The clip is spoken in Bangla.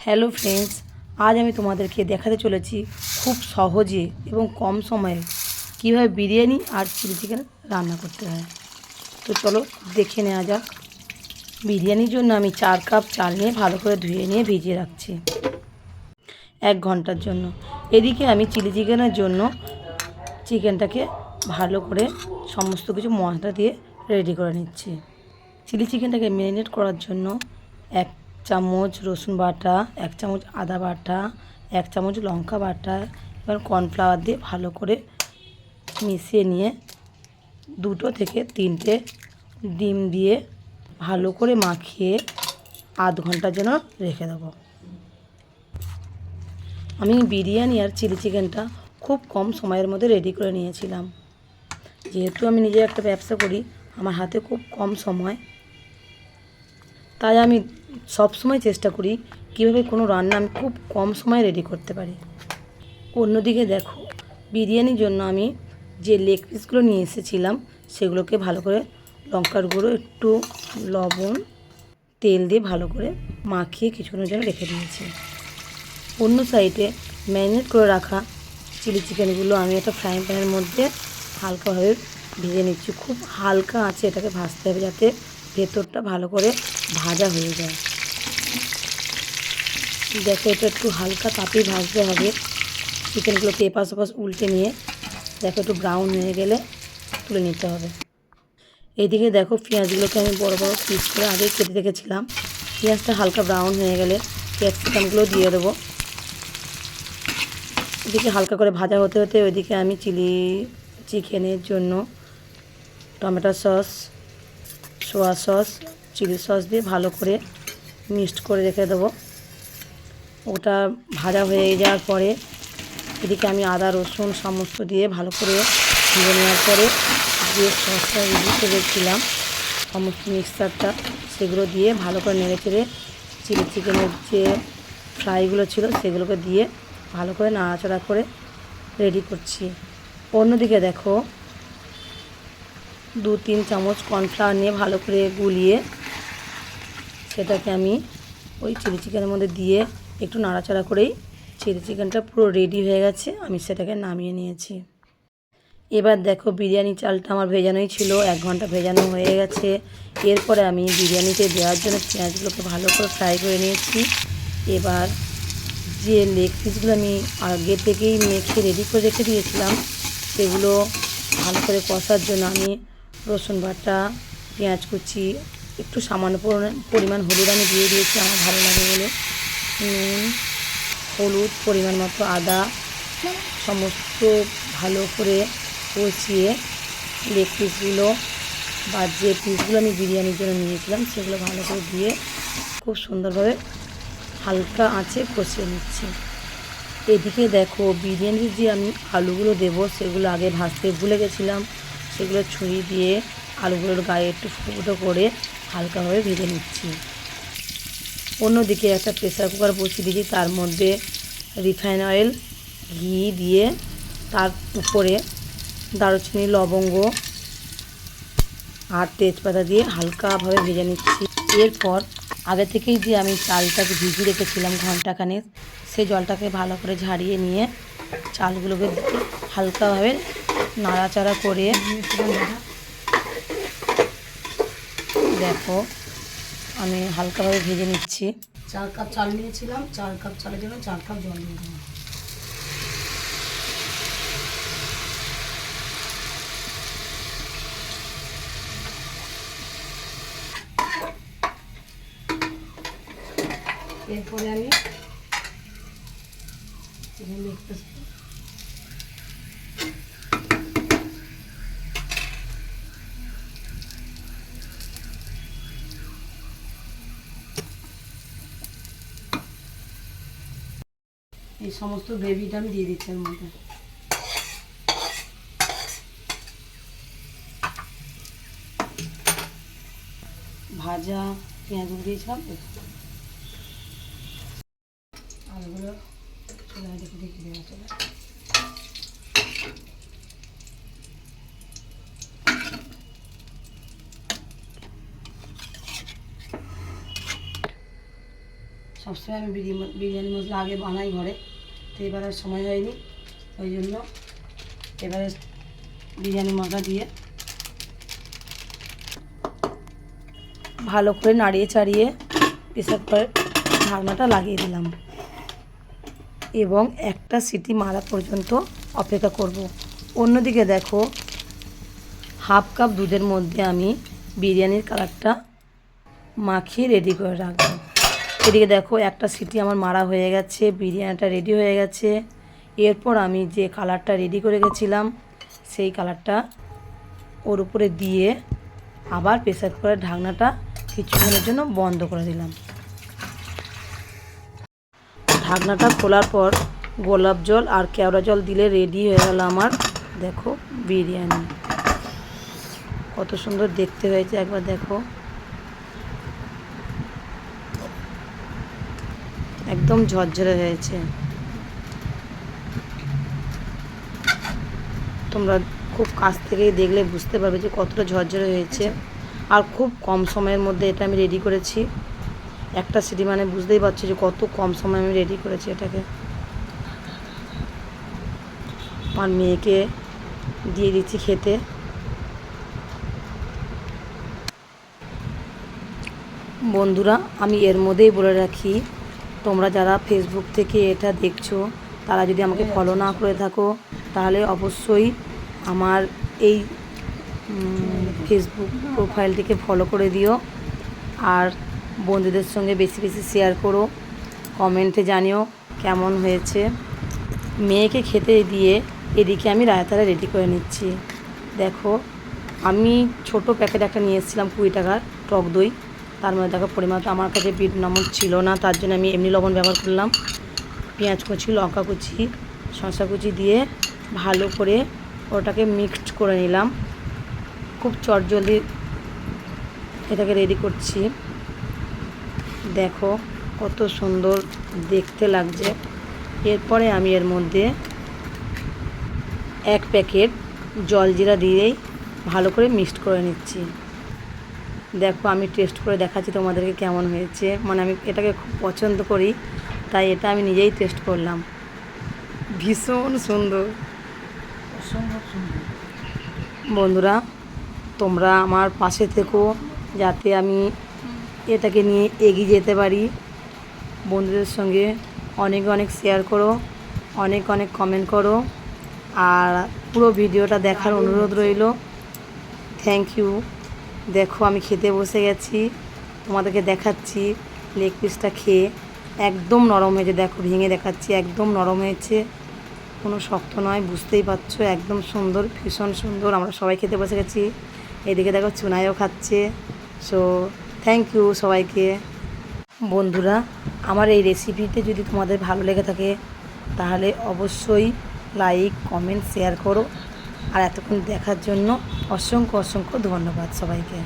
হ্যালো ফ্রেন্ডস, আজ আমি তোমাদেরকে দেখাতে চলেছি খুব সহজে এবং কম সময়ে কীভাবে বিরিয়ানি আর চিলি চিকেন রান্না করতে হয়। তো চলো দেখে নেওয়া যাক। বিরিয়ানির জন্য আমি চার কাপ চাল নিয়ে ভালো করে ধুয়ে নিয়ে ভিজিয়ে রাখছি এক ঘণ্টার জন্য। এদিকে আমি চিলি চিকেনের জন্য চিকেনটাকে ভালো করে সমস্ত কিছু মশলা দিয়ে রেডি করে নিচ্ছি। চিলি চিকেনটাকে ম্যারিনেট করার জন্য এক চামচ রসুন বাটা, এক চামচ আদা বাটা, এক চামচ লঙ্কা বাটা, এবার কর্নফ্লাওয়ার দিয়ে ভালো করে মিশিয়ে নিয়ে দুটো থেকে তিনটে ডিম দিয়ে ভালো করে মাখিয়ে আধ ঘণ্টার জন্য রেখে দেবো। আমি বিরিয়ানি আর চিলি চিকেনটা খুব কম সময়ের মধ্যে রেডি করে নিয়েছিলাম। যেহেতু আমি নিজে একটা ব্যবসা করি, আমার হাতে খুব কম সময়। তাই আমি সব সময় চেষ্টা করি কীভাবে কোনো রান্না আমি খুব কম সময়ে রেডি করতে পারি। অন্যদিকে দেখো, বিরিয়ানির জন্য আমি যে লেগ পিসগুলো নিয়ে এসেছিলাম, সেগুলোকে ভালো করে লঙ্কার গুঁড়ো, একটু লবণ, তেল দিয়ে ভালো করে মাখিয়ে কিছুক্ষণের জন্য রেখে দিয়েছি। অন্য সাইডে ম্যারিনেট করে রাখা চিলি চিকেনগুলো আমি একটা ফ্রাইং প্যানের মধ্যে হালকাভাবে ভেজে নিচ্ছি। খুব হালকা আছে এটাকে ভাজতে হবে যাতে ভেতরটা ভালো করে ভাজা হয়ে যায়। দেখো, এটা একটু হালকা তাপেই ভাজতে হবে। চিকেনগুলোকে এপাশ ওপাশ উল্টে নিয়ে দেখো, একটু ব্রাউন হয়ে গেলে তুলে নিতে হবে। এইদিকে দেখো, পেঁয়াজগুলোকে আমি বড় বড় পিস করে আগে কেটে রেখেছিলাম। পেঁয়াজটা হালকা ব্রাউন হয়ে গেলে ক্যাপসিকামগুলো দিয়ে দেবো। এদিকে হালকা করে ভাজা হতে হতে ওইদিকে আমি চিলি, চিকেনের জন্য tomato sauce soya sauce, chilli sauce দিয়ে ভালো করে মিক্সড করে রেখে দেবো। ওটা ভাজা হয়ে যাওয়ার পরে এদিকে আমি আদা, রসুন সমস্ত দিয়ে ভালো করে ভেজে নেওয়ার পরে যে সসটা রেডি করেছিলাম সমস্ত মিক্সচারটা সেগুলো দিয়ে ভালো করে নেড়ে চেড়ে চিলি চিকেনের যে ফ্রাইগুলো ছিল সেগুলোকে দিয়ে ভালো করে নাড়াচাড়া করে রেডি করছি। অন্যদিকে দেখো দু তিন চামচ কর্নফ্লাওয়ার নিয়ে ভালো করে গুলিয়ে সেটাকে আমি ওই চিলি চিকেনের মধ্যে দিয়ে একটু নাড়াচাড়া করেই চিলি চিকেনটা পুরো রেডি হয়ে গেছে, আমি সেটাকে নামিয়ে নিয়েছি। এবার দেখো বিরিয়ানি চালটা আমার ভেজানোই ছিল, এক ঘণ্টা ভেজানো হয়ে গেছে। এরপরে আমি বিরিয়ানিতে দেওয়ার জন্য পেঁয়াজগুলোকে ভালো করে ফ্রাই করে নিয়েছি। এবার যে লেগ পিসগুলো আমি আগে থেকেই মেখে রেডি করে রেখে দিয়েছিলাম, সেগুলো ভালো করে কষার জন্য আমি রসুন বাটা, পেঁয়াজ কুচি, একটু সামান্য পরিমাণ- হলুদ আমি দিয়ে দিয়েছি, আমার ভালো লাগে বলে। নুন, হলুদ, পরিমাণ মতো আদা, সমস্ত ভালো করে কষিয়ে লেগ পিসগুলো বা যে পিসগুলো আমি বিরিয়ানির জন্য নিয়েছিলাম, সেগুলো ভালো করে দিয়ে খুব সুন্দরভাবে হালকা আঁচে কষিয়ে নিচ্ছি। এদিকে দেখো, বিরিয়ানির যে আমি আলুগুলো দেবো, সেগুলো আগে ভাজতে ভুলে গেছিলাম। সেগুলো ছুরি দিয়ে আলুগুলোর গায়ে একটু ফুটো করে হালকাভাবে ভেজে নিচ্ছি। অন্যদিকে একটা প্রেসার কুকার বসিয়ে দিয়েছি, তার মধ্যে রিফাইন অয়েল ঘি দিয়ে তার উপরে দারুচিনি, লবঙ্গ আর তেজপাতা দিয়ে হালকাভাবে ভেজে নিচ্ছি। এরপর আগে থেকেই যে আমি চালটাকে ভিজিয়ে রেখেছিলাম ঘন্টাখানেক সেই জলটাকে ভালো করে ঝাড়িয়ে নিয়ে চালগুলোকে হালকাভাবে নাড়াচাড়া করে দেখো, আমি হালকাভাবে ভেজে নিচ্ছি। চার কাপ চাল নিয়েছিলাম, চার কাপ চালের জন্য চার কাপ জল দিয়ে দেবো এরপরে আমি এখানে এই সমস্ত গ্রেভিটা আমি দিয়ে দিচ্ছি এর মধ্যে ভাজা পেঁয়াজ তো। আলুগুলো চুলায় দেখে দেখে দেওয়া চলে সবসময় আমি বিরিয়ানি মশলা আগে বানাই ঘরে, তো এবার আর সময় হয়নি, ওই জন্য এবারে বিরিয়ানি মশলা দিয়ে ভালো করে নাড়িয়ে চাড়িয়ে প্রেসার কুকারের ঢাকনাটা লাগিয়ে দিলাম। এবং একটা সিটি মারা পর্যন্ত অপেক্ষা করব। অন্যদিকে দেখো, হাফ কাপ দুধের মধ্যে আমি বিরিয়ানির কালারটা মাখিয়ে রেডি করে রাখব। এদিকে দেখো, একটা সিটি আমার মারা হয়ে গেছে, বিরিয়ানিটা রেডি হয়ে গেছে। এরপর আমি যে কালারটা রেডি করে গেছিলাম, সেই কালারটা ওর উপরে দিয়ে আবার প্রেসার কুকারের ঢাকনাটা কিছুক্ষণের জন্য বন্ধ করে দিলাম। ঢাকনাটা খোলার পর গোলাপ জল আর কেওড়া জল দিলে রেডি হয়ে গেল আমার, দেখো, বিরিয়ানি। কত সুন্দর দেখতে হয়েছে, একবার দেখো। একদম ঝরঝরে হয়েছে। তোমরা খুব কাছ থেকেই দেখলে বুঝতে পারবে যে কতটা ঝরঝরে হয়েছে। আর খুব কম সময়ের মধ্যে এটা আমি রেডি করেছি। একটা সিটি মানে বুঝতেই পারছ যে কত কম সময় আমি রেডি করেছি এটাকে। আমার মেয়েকে দিয়ে দিচ্ছি খেতে। বন্ধুরা, আমি এর মধ্যেই বলে রাখি তোমরা যারা ফেসবুক থেকে এটা দেখছ তারা যদি আমাকে ফলো না করে থাকো তাহলে অবশ্যই আমার এই ফেসবুক প্রোফাইলটিকে ফলো করে। দিও। আর বন্ধুদের সঙ্গে বেশি বেশি শেয়ার করো কমেন্টে জানিও কেমন হয়েছে। মেয়েকে খেতে দিয়ে এদিকে আমি রায়তারা রেডি করে নিচ্ছি। দেখো আমি ছোট প্যাকেট একটা নিয়ে এসেছিলাম কুড়ি টাকার টক দই। তার মধ্যে দেখো পরিমাণ তো আমার কাছে বিট লবণ ছিল না, তার জন্য আমি এমনি লবণ ব্যবহার করলাম। পেঁয়াজ কুচি, লঙ্কা কুচি, শসা কুচি দিয়ে ভালো করে ওটাকে মিক্সড করে নিলাম। খুব চটজলদি এটাকে রেডি করছি। দেখো কত সুন্দর দেখতে লাগছে। এরপরে আমি এর মধ্যে এক প্যাকেট জলজিরা দিয়েই ভালো করে মিক্সড করে নিচ্ছি। দেখো আমি টেস্ট করে দেখাচ্ছি তোমাদেরকে কেমন হয়েছে। মানে আমি এটাকে খুব পছন্দ করি তাই এটা আমি নিজেই টেস্ট করলাম। ভীষণ সুন্দর। বন্ধুরা তোমরা আমার পাশে থেকো যাতে আমি এটাকে নিয়ে এগিয়ে যেতে পারি। বন্ধুদের সঙ্গে অনেক অনেক শেয়ার করো অনেক অনেক কমেন্ট করো আর পুরো ভিডিওটা দেখার অনুরোধ রইল। থ্যাংক ইউ দেখো, আমি খেতে বসে গেছি, তোমাদেরকে দেখাচ্ছি লেগ পিসটা খেয়ে। একদম নরম হয়েছে, দেখো, ভেঙে দেখাচ্ছি, একদম নরম হয়েছে। কোনো শক্ত নয়, বুঝতেই পারছ, একদম সুন্দর, ভীষণ সুন্দর। আমরা সবাই খেতে বসে গেছি। এদিকে দেখো, চুনাইও খাচ্ছে। সো থ্যাংক ইউ সবাইকে। বন্ধুরা, আমার এই রেসিপিতে যদি তোমাদের ভালো লেগে থাকে, তাহলে অবশ্যই লাইক কমেন্ট শেয়ার করো। আর এতক্ষণ দেখার জন্য অসংখ্য অসংখ্য ধন্যবাদ সবাইকে।